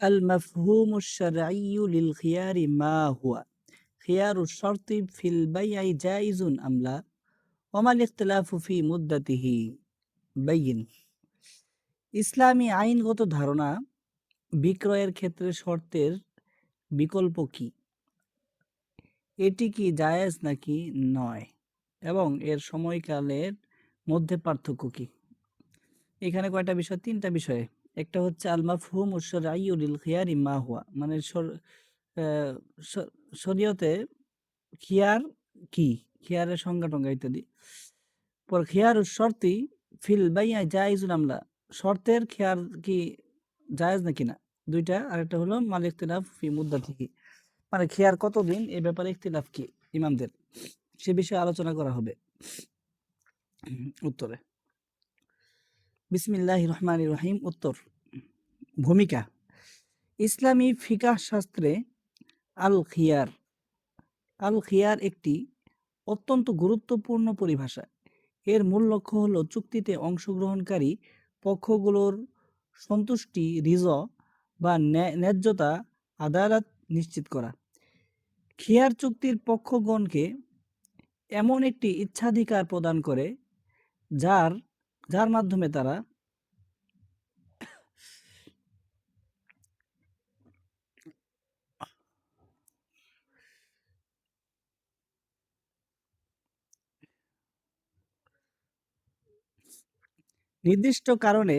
المفهوم الشرعي للخيار ما هو خيار الشرط في البيع جائز أم لا وما الاختلاف في مدته بين ইসলামী আইনগত ধারণা বিক্রয়ের ক্ষেত্রে শর্তের বিকল্প কি এটি কি জায়েজ নাকি নয় এবং এর সময়কালের মধ্যে পার্থক্য কি এখানে কয়টা বিষয় তিনটা বিষয়ে একটা হচ্ছে আলমাফ আল মাফহুম উশরাইউল খিয়ারি মা হুয়া। মানে শরীয়তে খিয়ার কি? খিয়ারের সংজ্ঞা টঙ্গা ইত্যাদি পর খিয়ার শর্তি ফিল বাইয়া জায়েজুল আমলা শর্তের খেয়ার কি জায়েজ নাকি না? দুইটা, আরেকটা হলো মাল ইখতিলাফ ফি মুদ্দা থেকে মানে খেয়ার কতদিন? এ ব্যাপারে ইখতিলাফ কি ইমামদের? সে বিষয়ে আলোচনা করা হবে। উত্তরে। বিসমিল্লাহ রহমান রহিম। উত্তর। ভূমিকা। ইসলামী ফিকাহ শাস্ত্রে আল খিয়ার। আল খিয়ার একটি অত্যন্ত গুরুত্বপূর্ণ পরিভাষা। এর মূল লক্ষ্য হল চুক্তিতে অংশগ্রহণকারী পক্ষগুলোর সন্তুষ্টি, রিজ বা ন্যায়- ন্যায্যতা আদালত নিশ্চিত করা। খিয়ার চুক্তির পক্ষগণকে এমন একটি ইচ্ছাধিকার প্রদান করে, যার যার মাধ্যমে তারা নির্দিষ্ট কারণে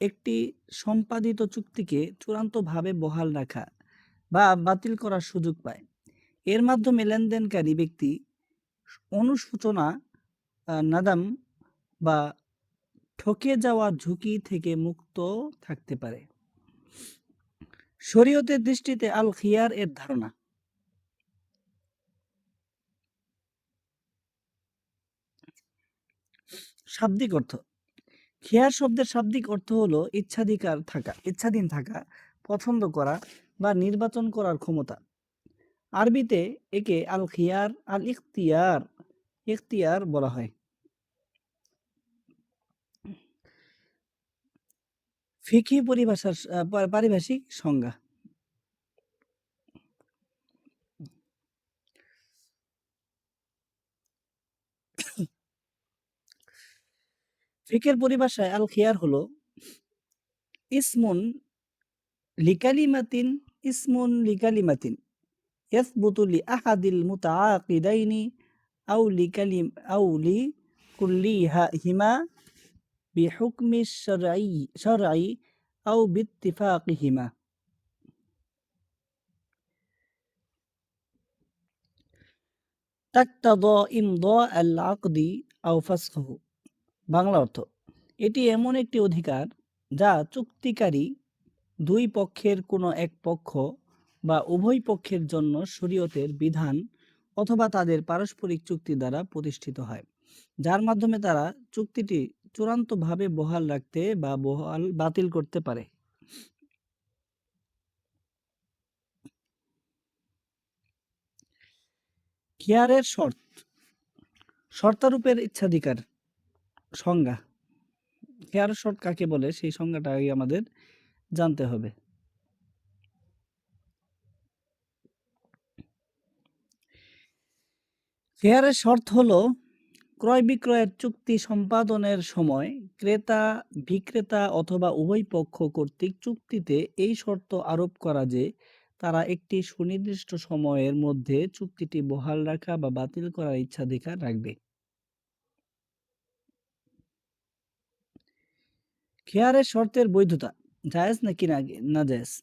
একটি সম্পাদিত চুক্তিকে চূড়ান্তভাবে বহাল রাখা বা বাতিল করার সুযোগ পায়। এর মাধ্যমে লেনদেনকারী ব্যক্তি অনুশোচনা আহ, নাদাম বা ঠকে যাওয়া ঝুঁকি থেকে মুক্ত থাকতে পারে। শরীয়তের দৃষ্টিতে আল খিয়ার এর ধারণা। শাব্দিক অর্থ খেয়ার শব্দের শাব্দিক অর্থ হলো ইচ্ছাধিকার থাকা, ইচ্ছাধীন থাকা, পছন্দ করা বা নির্বাচন করার ক্ষমতা। আরবিতে একে আল খিয়ার, আল ইখতিয়ার ইখতিয়ার বলা হয়। ফিকি পরিভাষার পারিভাষিক সংজ্ঞা। ফিকের পরিভাষায় আল খিয়ার হলো ইসমুন লিকালিমাতিন ইসমুন লিকালিমাতিন ইয়াসবুতু লি আহাদিল মুতাআকিদাইনি আও লিকালিম আও লি কুল্লিহা হিমা বিহুকমি শারঈ শারঈ আও বিত্তিফাকিহিমা তাক্তাদা ইমদা আল আকদি আও ফাসখাহু বাংলা অর্থ। এটি এমন একটি অধিকার যা চুক্তিকারী দুই পক্ষের কোনো এক পক্ষ বা উভয় পক্ষের জন্য শরীয়তের বিধান অথবা তাদের পারস্পরিক চুক্তি দ্বারা প্রতিষ্ঠিত হয়, যার মাধ্যমে তারা চুক্তিটি চূড়ান্তভাবে বহাল রাখতে বা বহাল, বাতিল করতে পারে। খিয়ারের শর্ত। শর্তারূপের ইচ্ছাধিকার। সংজ্ঞা। হেয়ার শর্ট কাকে বলে সেই সংজ্ঞাটা আগে আমাদের জানতে হবে। হেয়ারের শর্ত হলো, ক্রয় বিক্রয়ের চুক্তি সম্পাদনের সময় ক্রেতা, বিক্রেতা অথবা উভয় পক্ষ কর্তৃক চুক্তিতে এই শর্ত আরোপ করা যে, তারা একটি সুনির্দিষ্ট সময়ের মধ্যে চুক্তিটি বহাল রাখা বা বাতিল করার ইচ্ছাধিকার রাখবে। খেয়ারের শর্তের বৈধতা জায়েজ নাকি না না জায়েজ?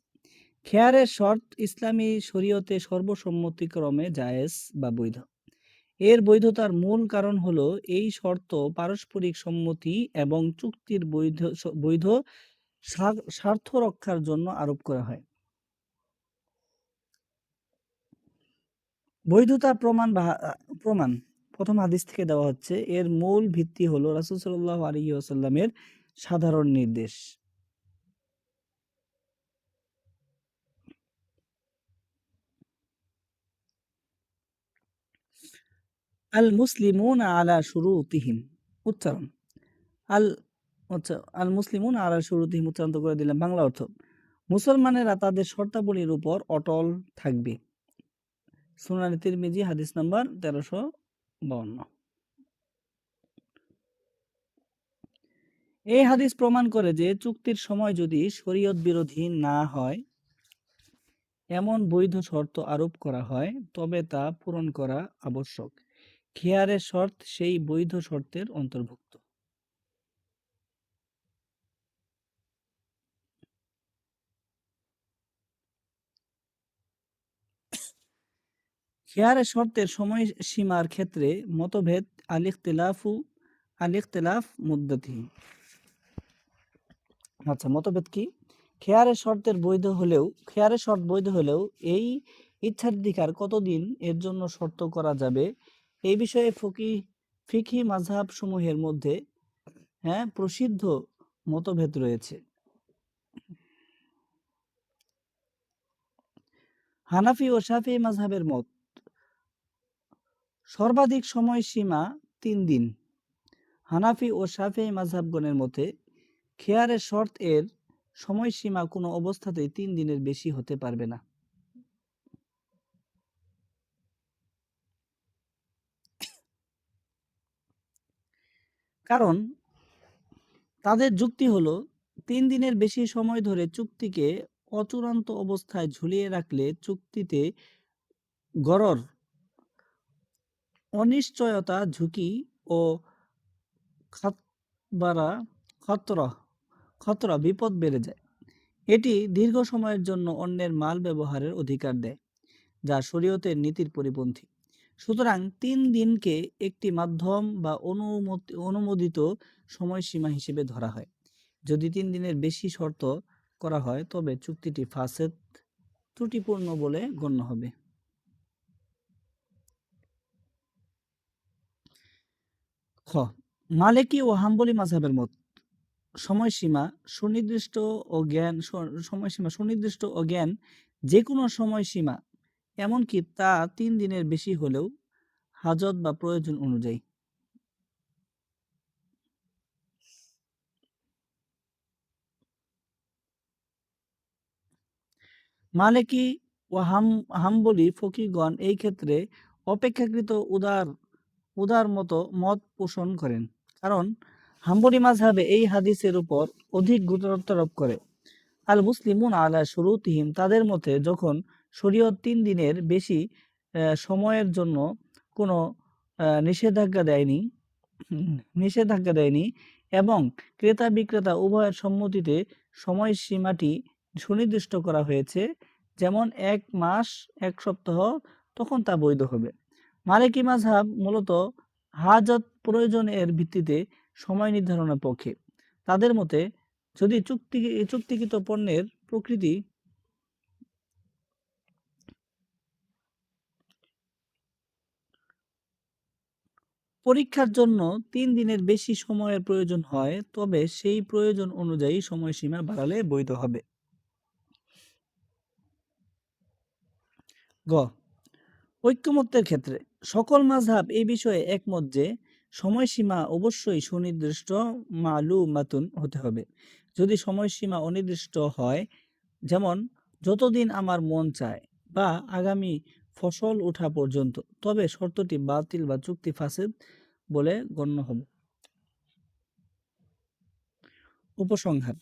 খেয়ারের শর্ত ইসলামী শরীয়তে সর্বসম্মতিক্রমে জায়েজ বা বৈধ। এর বৈধতার মূল কারণ হলো এই শর্ত পারস্পরিক সম্মতি এবং চুক্তির বৈধ বৈধ স্বার- স্বার্থ রক্ষার জন্য আরোপ করা হয়। বৈধতা প্রমাণ বা, প্রমাণ, প্রথম হাদিস থেকে দেওয়া হচ্ছে। এর মূল ভিত্তি হলো রাসূল সাল্লাল্লাহু আলাইহি ওয়াসাল্লামের সাধারণ নির্দেশ। আল মুসলিমুন আলা শুরুতিহিম। উচ্চারণ। আল আচ্ছা আল মুসলিমুন আলা শুরুতিহিম উচ্চারণ করে দিলাম। বাংলা অর্থ, মুসলমানেরা তাদের শর্তাবলীর উপর অটল থাকবে। সুনানি তিরমিজি, হাদিস নাম্বার তেরোশো বাউন্ন। এই হাদিস প্রমাণ করে যে চুক্তির সময় যদি শরীয়ত বিরোধী না হয়, এমন বৈধ শর্ত আরোপ করা হয়, তবে তা পূরণ করা আবশ্যক। খেয়ারের শর্ত সেই বৈধ শর্তের অন্তর্ভুক্ত। খেয়ারের শর্তের সময়সীমার ক্ষেত্রে মতভেদ আলিখতিলাফু আলিখতিলাফ মুদ্দতি আচ্ছা মতভেদ কি? খেয়ারের শর্তের বৈধ হলেও খেয়ারের শর্ত বৈধ হলেও এই ইচ্ছাধিকার কতদিন এর জন্য শর্ত করা যাবে? এই বিষয়ে ফকি ফিকি মাঝহাব সমূহের মধ্যে হ্যাঁ প্রসিদ্ধ মতভেদ রয়েছে। হানাফি ও শাফি মাঝহাবের মত, সর্বাধিক সময়সীমা তিন দিন। হানাফি ও শাফি মাঝহাবগণের মতে খেয়ারের শর্ত এর সময়সীমা কোনো অবস্থাতেই তিন দিনের বেশি হতে পারবে না। কারণ তাদের যুক্তি হলো, তিন দিনের বেশি সময় ধরে চুক্তিকে অচূড়ান্ত অবস্থায় ঝুলিয়ে রাখলে চুক্তিতে গরর অনিশ্চয়তা, ঝুঁকি ও খাতবারা খতরা খতরা, বিপদ বেড়ে যায়। এটি দীর্ঘ সময়ের জন্য অন্যের মাল ব্যবহারের অধিকার দেয়, যা শরীয়তের নীতির পরিপন্থী। সুতরাং তিন দিনকে একটি মাধ্যম বা অনুমতি, অনুমোদিত সময়সীমা হিসেবে ধরা হয়। যদি তিন দিনের বেশি শর্ত করা হয়, তবে চুক্তিটি ফাসেদ, ত্রুটিপূর্ণ বলে গণ্য হবে। খ, মালিকি ও হাম্বলি মাঝহাবের মত। সময়সীমা সুনির্দিষ্ট ও জ্ঞান সময়সীমা সুনির্দিষ্ট ও জ্ঞান যে কোনো সময়সীমা, এমনকি তা তিন দিনের বেশি হলেও হাজত বা প্রয়োজন অনুযায়ী। মালিকি ও হাম, হাম্বলি ফকিগণ এই ক্ষেত্রে অপেক্ষাকৃত উদার উদার মতো মত পোষণ করেন। কারণ হাম্বলি মাঝহাবে এই হাদিসের উপর অধিক গুরুত্ব আরোপ করে। আল মুসলিমুন আলা শুরুতিহিম, তাদের মতে যখন শরীয়ত তিন দিনের বেশি সময়ের জন্য কোনো নিষেধাজ্ঞা দেয়নি নিষেধাজ্ঞা দেয়নি এবং ক্রেতা বিক্রেতা উভয়ের সম্মতিতে সময়সীমাটি সুনির্দিষ্ট করা হয়েছে, যেমন এক মাস, এক সপ্তাহ, তখন তা বৈধ হবে। মালিকি মাঝহাব মূলত হাজত প্রয়োজনের ভিত্তিতে সময় নির্ধারণের পক্ষে। তাদের মতে, যদি চুক্তি চুক্তিকৃত পণ্যের প্রকৃতি পরীক্ষার জন্য তিন দিনের বেশি সময়ের প্রয়োজন হয়, তবে সেই প্রয়োজন অনুযায়ী সময়সীমা বাড়ালে বৈধ হবে। গ, ঐক্যমত্যের ক্ষেত্রে সকল মাঝহাব এই বিষয়ে একমত যে সময়সীমা অবশ্যই সুনির্দিষ্ট, মালুমাতুন হতে হবে। যদি সময়সীমা অনির্দিষ্ট হয়, যেমন যতদিন আমার মন চায় বা আগামী ফসল ওঠা পর্যন্ত, তবে শর্তটি বাতিল বা চুক্তি ফাসেদ বলে গণ্য হবে। উপসংহার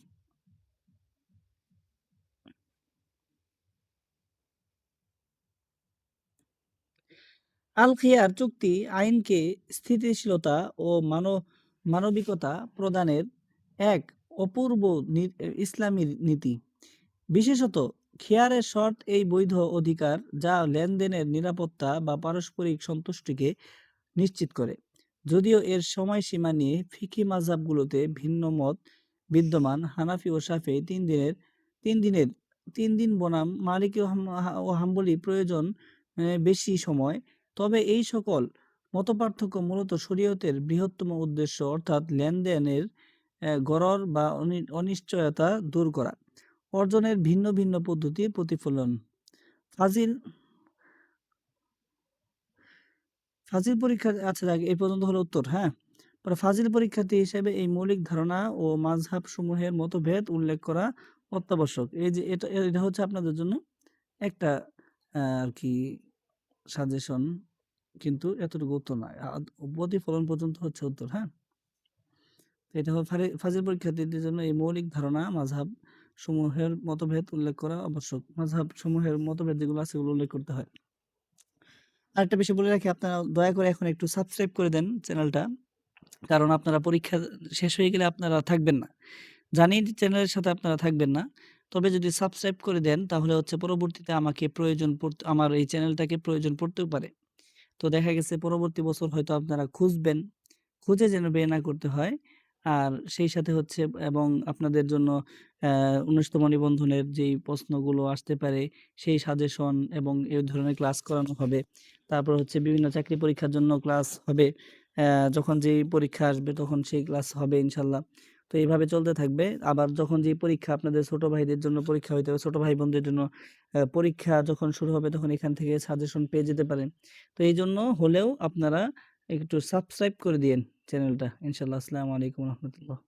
আল খিয়ার চুক্তি আইনকে স্থিতিশীলতা ও মানব মানবিকতা প্রদানের এক অপূর্ব ইসলামী নীতি। বিশেষত খেয়ারের শর্ত এই বৈধ অধিকার যা লেনদেনের নিরাপত্তা বা পারস্পরিক সন্তুষ্টিকে নিশ্চিত করে। যদিও এর সময়সীমা নিয়ে ফিকি মাঝাবগুলোতে ভিন্ন মত বিদ্যমান। হানাফি ও সাফে তিন দিনের তিন দিনের, তিন দিন বনাম মালিক ও হাম্বলি প্রয়োজন বেশি সময় তবে এই সকল মতপার্থক্য মূলত শরীয়তের বৃহত্তম উদ্দেশ্য, অর্থাৎ লেনদেনের গরর বা অনিশ্চয়তা দূর করা। অর্জনের ভিন্ন ভিন্ন পদ্ধতির প্রতিফলন। ফাজিল ফাজিল পরীক্ষা আচ্ছা যাক এই পর্যন্ত হলো উত্তর হ্যাঁ? পরে ফাজিল পরীক্ষার্থী হিসেবে এই মৌলিক ধারণা ও মাঝহাব সমূহের মতভেদ উল্লেখ করা অত্যাবশ্যক। এই যে এটা এটা হচ্ছে আপনাদের জন্য একটা আর আরকি সাজেশন কিন্তু এতটুকু উত্তর নয়। প্রতিফলন পর্যন্ত হচ্ছে উত্তর, হ্যাঁ? এটা হলো ফাজিল পরীক্ষার্থীদের জন্য এই মৌলিক ধারণা মাযহাব সমূহের মতভেদ উল্লেখ করা আবশ্যক। মাযহাব সমূহের মতভেদ যেগুলো আছে সেগুলো উল্লেখ করতে হয়। আরেকটা বিষয় বলে রাখি আপনারা দয়া করে এখন একটু সাবস্ক্রাইব করে দেন চ্যানেলটা। কারণ আপনারা পরীক্ষা শেষ হয়ে গেলে আপনারা থাকবেন না। জানি চ্যানেলের সাথে আপনারা থাকবেন না। তবে যদি সাবস্ক্রাইব করে দেন, তাহলে হচ্ছে পরবর্তীতে আমাকে প্রয়োজন পড়তে, আমার এই চ্যানেলটাকে প্রয়োজন পড়তেও পারে। তো দেখা গেছে পরবর্তী বছর হয়তো আপনারা খুঁজবেন। খুঁজে যেন বের না করতে হয়। আর সেই সাথে হচ্ছে এবং আপনাদের জন্য ১৯তম নিবন্ধনের যেই প্রশ্নগুলো আসতে পারে, সেই সাজেশন এবং এই ধরনের ক্লাস করানো হবে। তারপর হচ্ছে বিভিন্ন চাকরি পরীক্ষার জন্য ক্লাস হবে। যখন যেই পরীক্ষা আসবে তখন সেই ক্লাস হবে ইনশাআল্লাহ। তো এইভাবে চলতে থাকবে। আবার যখন যে পরীক্ষা আপনাদের ছোট ভাইদের জন্য পরীক্ষা হইতে হবে, ছোট ভাই বোনদের জন্য পরীক্ষা যখন শুরু হবে তখন এখান থেকে সাজেশন পেয়ে যেতে পারেন। তো এই জন্য হলেও আপনারা একটু সাবস্ক্রাইব করে দিয়েন চ্যানেলটা। ইনশাল্লাহ আসসালামু আলাইকুম রাহমাতুল্লাহ।